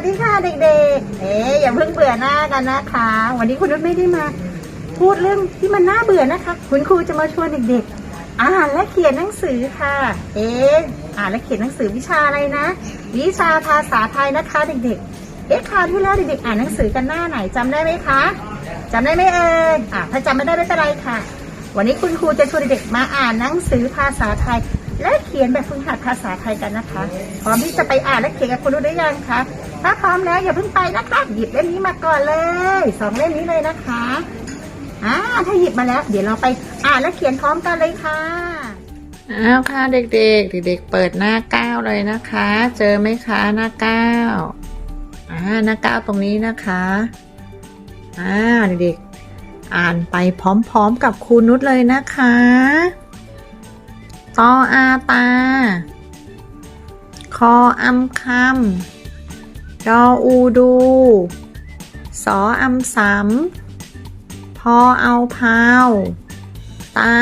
วัสดีค่ะเด็กๆ เอ๊อย่าเพิ่งเบื่อหน้ากันนะคะ วันนี้คุณนุชไม่ได้มา พูดเรื่องที่มันน่าเบื่อนะคะ คุณครูจะมาชวนเด็กๆ อ่านและเขียนหนังสือค่ะ เอ๊อ่านและเขียนหนังสือวิชาอะไรนะ วิชาภาษาไทยนะคะเด็กๆ เอ๊ะคราวที่แล้วเด็กๆอ่านหนังสือกันหน้าไหนจำได้ไหมคะจำได้ไหมเอ่ยอะถ้าจำไม่ได้ไม่เป็นไรค่ะ วันนี้คุณครูจะชวนเด็กๆมาอ่านหนังสือภาษาไทยและเขียนแบบฝึกหัดภาษาไทยกันนะคะ พร้อมที่จะไปอ่านและเขียนกับคุณรู้ได้ยังคะ ถ้าพร้อมแล้วอย่าเพิ่งไปนะคะ หยิบเล่มนี้มาก่อนเลยสองเล่มนี้เลยนะคะอ่าถ้าหยิบมาแล้ว เดี๋ยวเราไปอ่านและเขียนพร้อมกันเลยค่ะอ้าวค่ะเด็กๆ เด็กๆ เปิดหน้าเก้าเลยนะคะ เจอไหมคะหน้าเก้าอ่าหน้าเก้าตรงนี้นะคะอ่าเด็กๆ อ่านไปพร้อมๆกับครูนุชเลยนะคะตออาตา คออำคำ ดออูดู สออำสำพอเอาพาว ตา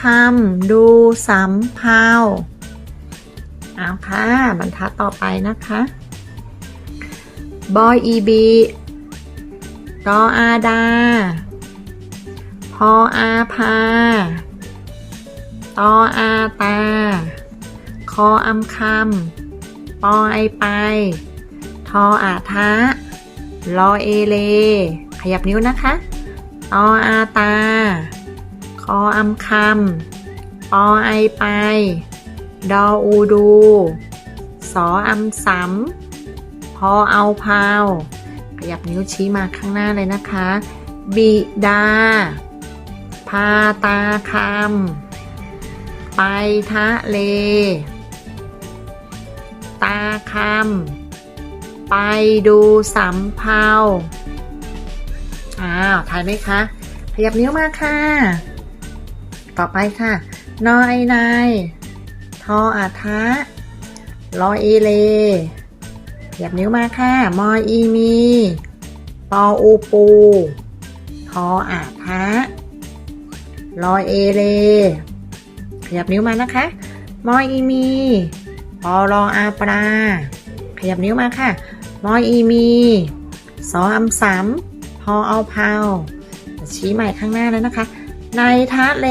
คำดูสำเภาเอาค่ะบรรทัดต่อไปนะคะบอยอีบีดออาดา พออาพา ตออาตา คออำคำปอไอไป ทออาทะรอเอเล ขยับนิ้วนะคะตออาตา คออำคำอไอไป ดออูดู สออำสำพอเอาพาว ขยับนิ้วชี้มาข้างหน้าเลยนะคะ บิดา พาตาคำไปทะเล ตาคำ ไปดูสำเภาอ้าวถ่ายไหมคะ ขยับนิ้วมาค่ะ ต่อไปค่ะ นอไอนายทออาทะรอเอเลขยับนิ้วมาค่ะ มออีมีปออูปูทออาทะรอเอเลขยับนิ้วมานะคะ มออีมีปอรออาปลาขยับนิ้วมาค่ะ มอยอีมีสออำสามพอเอาเพาชี้ใหม่ข้างหน้าแล้วนะคะ ในทะเล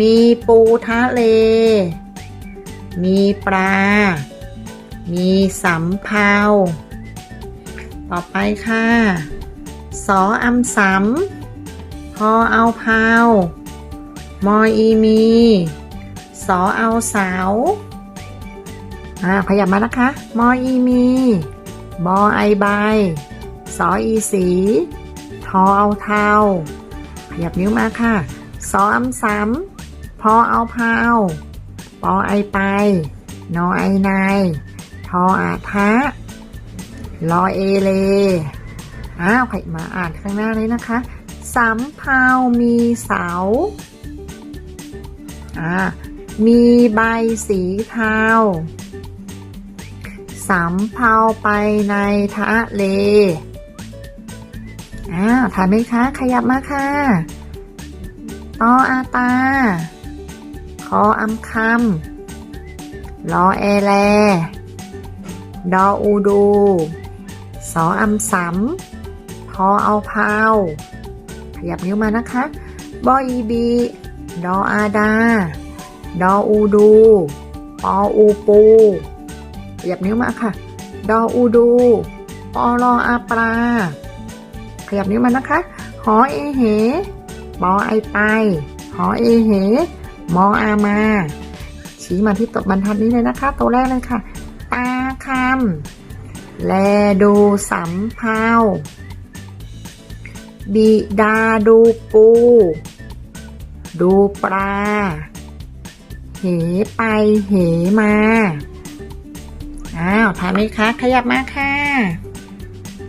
มีปูทะเล มีปลา มีสำเภาต่อไปค่ะ สออำสำพอเอาเพามออีมี สอเอาสาว อ่าขยับมานะคะ มออีมี บอไอใบสออีสี ทอเอาเทาขยับนิ้วมาค่ะสออำสำพอเอาพาวปอไอไป นอไอนายทออาทะรอเอเล อ้าวใครมาอ่านข้างหน้าเลยนะคะสำเภามีเสา อ่า มีใบสีเทา สำเภาไปในทะเล อ้าวถ่ายไหมคะ ขยับมาค่ะตออาตา คออำคำ รอเอแล ดออูดู สออำสำพอเอาพาวขยับนิ้วมานะคะ บออีบี ดออาดา ดออูดู ปออูปู ขยับนิ้วมาค่ะ ดออูดูปอรออาปลาขยับนิ้วมานะคะ หอเอเหบอไอไป หอเอเหมออามา ชี้มาที่ตบบรรทัดนี้เลยนะคะ ตัวแรกเลยค่ะ ตาคำแลดูสำเภาบิดาดูปู ดูปลา เหไปเหมา อ้าวถ่ายไหมคะ ขยับมาค่ะ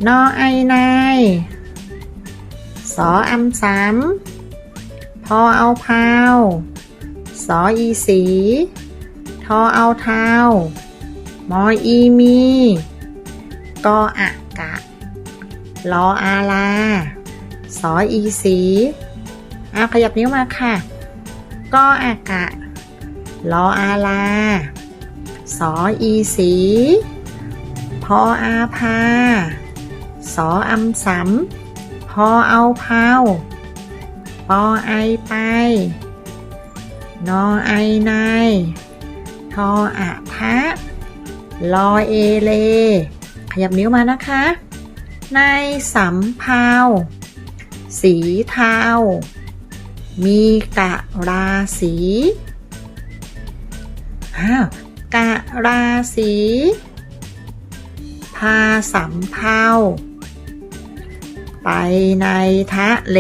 นอไอนายสออำสามพอเอาพาวสออีสี ทอเอาเท้ามออีมีกออะกะลออาลา สออีสีอ้าวขยับนิ้วมาค่ะ กออากะ ลออาลา สออีสี พออาพา สออำสำพอเอาเผาปอไอไป นอไอนายทออะทะลอเอเล ขยับนิ้วมานะคะ ในสำเภาสีเทา มีกะราศีอ้าว กะราศีพาสำเภาไปในทะเล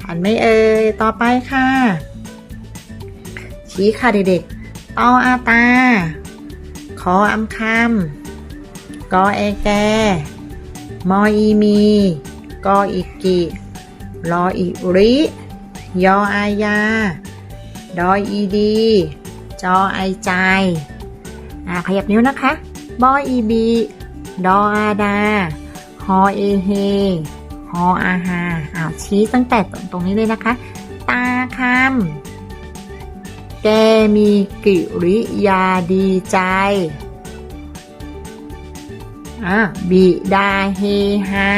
ทันไม่เอ่ยต่อไปค่ะ ชี้ค่ะเด็กๆตออาตา ขออำคำกอเอแก มออีมี กออีกิรออีริ ยออายา ดอยอีดี จอไอใจอ่าขยับนิ้วนะคะบออีบี ดออาดา ฮอเอเฮ ฮออาฮาอ้าวชี้ตั้งแต่ตรงนี้เลยนะคะ ตาคำแกมีกิริยาดีใจอะบิดาเฮฮา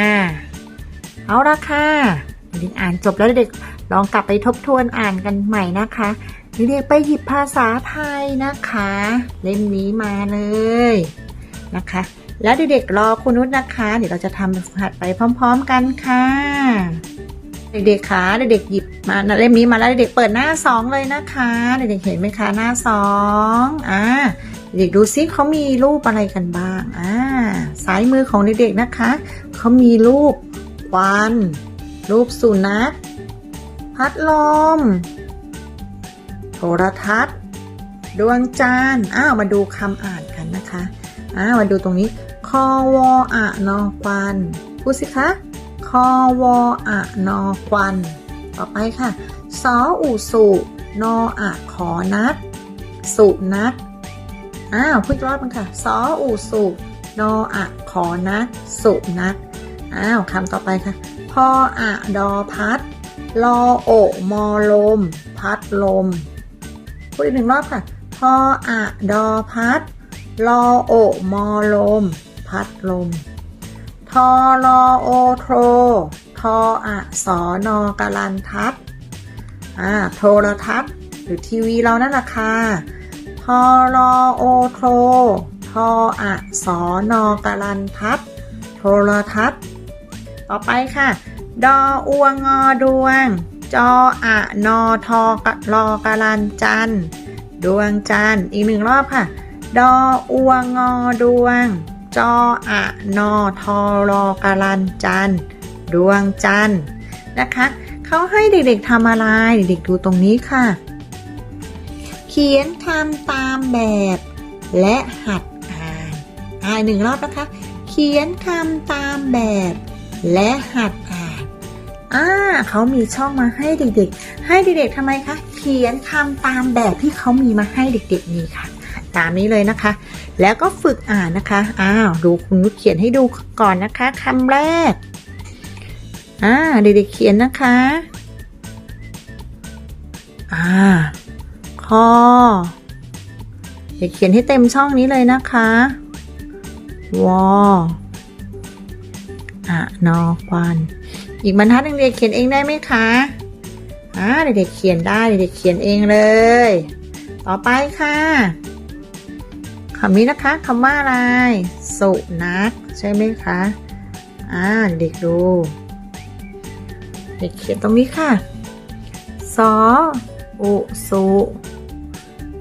เอาละค่ะเด็กอ่านจบแล้วเด็กลองกลับไปทบทวนอ่านกันใหม่นะคะ เด็กๆไปหยิบภาษาไทยนะคะ เล่มนี้มาเลยนะคะ แล้วเด็กๆรอคุณนุชนะคะ เดี๋ยวเราจะทำหัดไปพร้อม ๆ กันค่ะ เด็กๆคะเด็กๆหยิบมาเล่มนี้มาแล้วเด็กๆเปิดหน้าสองเลยนะคะ เด็กๆเห็นไหมคะหน้าสองอ่าเด็กดูซิเขามีรูปอะไรกันบ้างอ่าซ้ายมือของเด็กๆนะคะเขามีรูปควัน รูปสุนัขพัดลม รทัศน์ ดวงจันทร์อ้าวมาดูคำอ่านกันนะคะอ้าวมาดูตรงนี้คอวออะนอควันพูดสิคะคอวออะนอควันต่อไปค่ะสออูสุนออะขอนัด สุนัดอ้าวพูดรอบนึงค่ะสออูสุนออะขอนัด สุนัดอ้าวคำต่อไปค่ะพออะดอพัดลอโอมอลม พัดลม พูดอีกหนึ่งรอบค่ะ พออะดอพัดลอโอมอลม พัดลม ทอรอโอโทร ทออะสอนอกาลันทัศอ่าโทรทัศน์หรือทีวีเรานั่นแหละค่ะทอรอโอโทร ทออะสอนอกาลันทัศน์โทรทัศน์ ต่อไปค่ะ ดออวงอดวง จออะนอทอกะรอกาลันจันดวงจันอีกหนึ่งรอบค่ะ ดออวงอดวง จออะนอทอรอกาลันจันดวงจันนะคะเขาให้เด็กๆทำอะไร เด็กๆดูตรงนี้ค่ะ เขียนคำตามแบบ และหัดอ่านอ่านหนึ่งรอบนะคะ เขียนคำตามแบบ และหัดอ่าน อ่าเขามีช่องมาให้เด็กๆ ให้เด็กๆทำไมคะ เขียนคำตามแบบที่เขามีมาให้เด็กๆนี่ค่ะ ตามนี้เลยนะคะ แล้วก็ฝึกอ่านนะคะ อ้าว ดูคุณนุชเขียนให้ดูก่อนนะคะคำแรก อ่า เด็กๆเขียนนะคะ อ่าคอเด็กเขียนให้เต็มช่องนี้เลยนะคะ วออะนอควัน อีกบรรทัดหนึ่งเด็กเขียนเองได้ไหมคะอ่าเด็กๆเขียนได้เด็กๆเขียนเองเลย ต่อไปค่ะคำนี้นะคะคำว่าอะไร สุนัขใช่ไหมคะอ่าเด็กดู เด็กเขียนตรงนี้ค่ะสออุสุ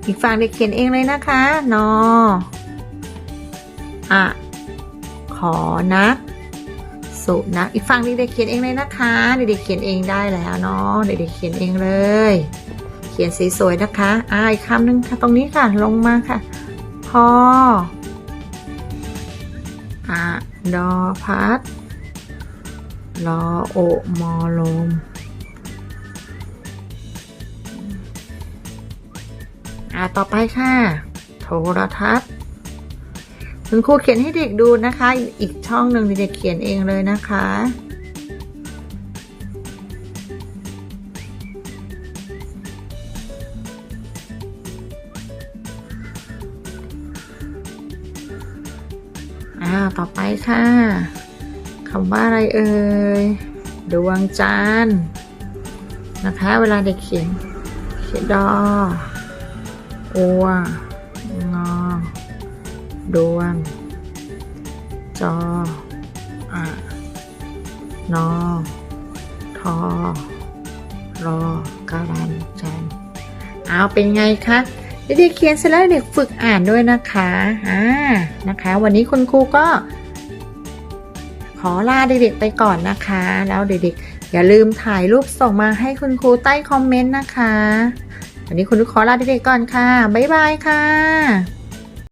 อีกฝั่งเด็กเขียนเองเลยนะคะ นออะขอนัก สุนัขอีกฝั่งเด็กๆเขียนเองเลยนะคะเด็กๆเขียนเองได้แล้วเนาะเด็กๆเขียนเองเลย เขียนสวยๆนะคะอ่าอีกคำหนึ่งค่ะตรงนี้ค่ะลงมาค่ะพออะดอพัดรอโอมอลมอ่าต่อไปค่ะ โทรทัศน์ คุณครูเขียนให้เด็กดูนะคะ อีกช่องหนึ่งเด็กเขียนเองเลยนะคะอ่าต่อไปค่ะคำว่าอะไรเอ่ย ดวงจันทร์นะคะ เวลาเด็กเขียน เขียนดออัว ดวง จออ่านอทอรอการันจันเอาเป็นไงคะเด็กๆเขียนเสร็จแล้วเด็กฝึกอ่านด้วยนะคะอ่านะคะ วันนี้คุณครูก็ ขอลาเด็กๆไปก่อนนะคะ แล้วเด็กๆอย่าลืมถ่ายรูปส่งมาให้คุณครูใต้คอมเมนต์นะคะ วันนี้คุณครูขอลาเด็กๆก่อนค่ะ บ๊ายบายค่ะ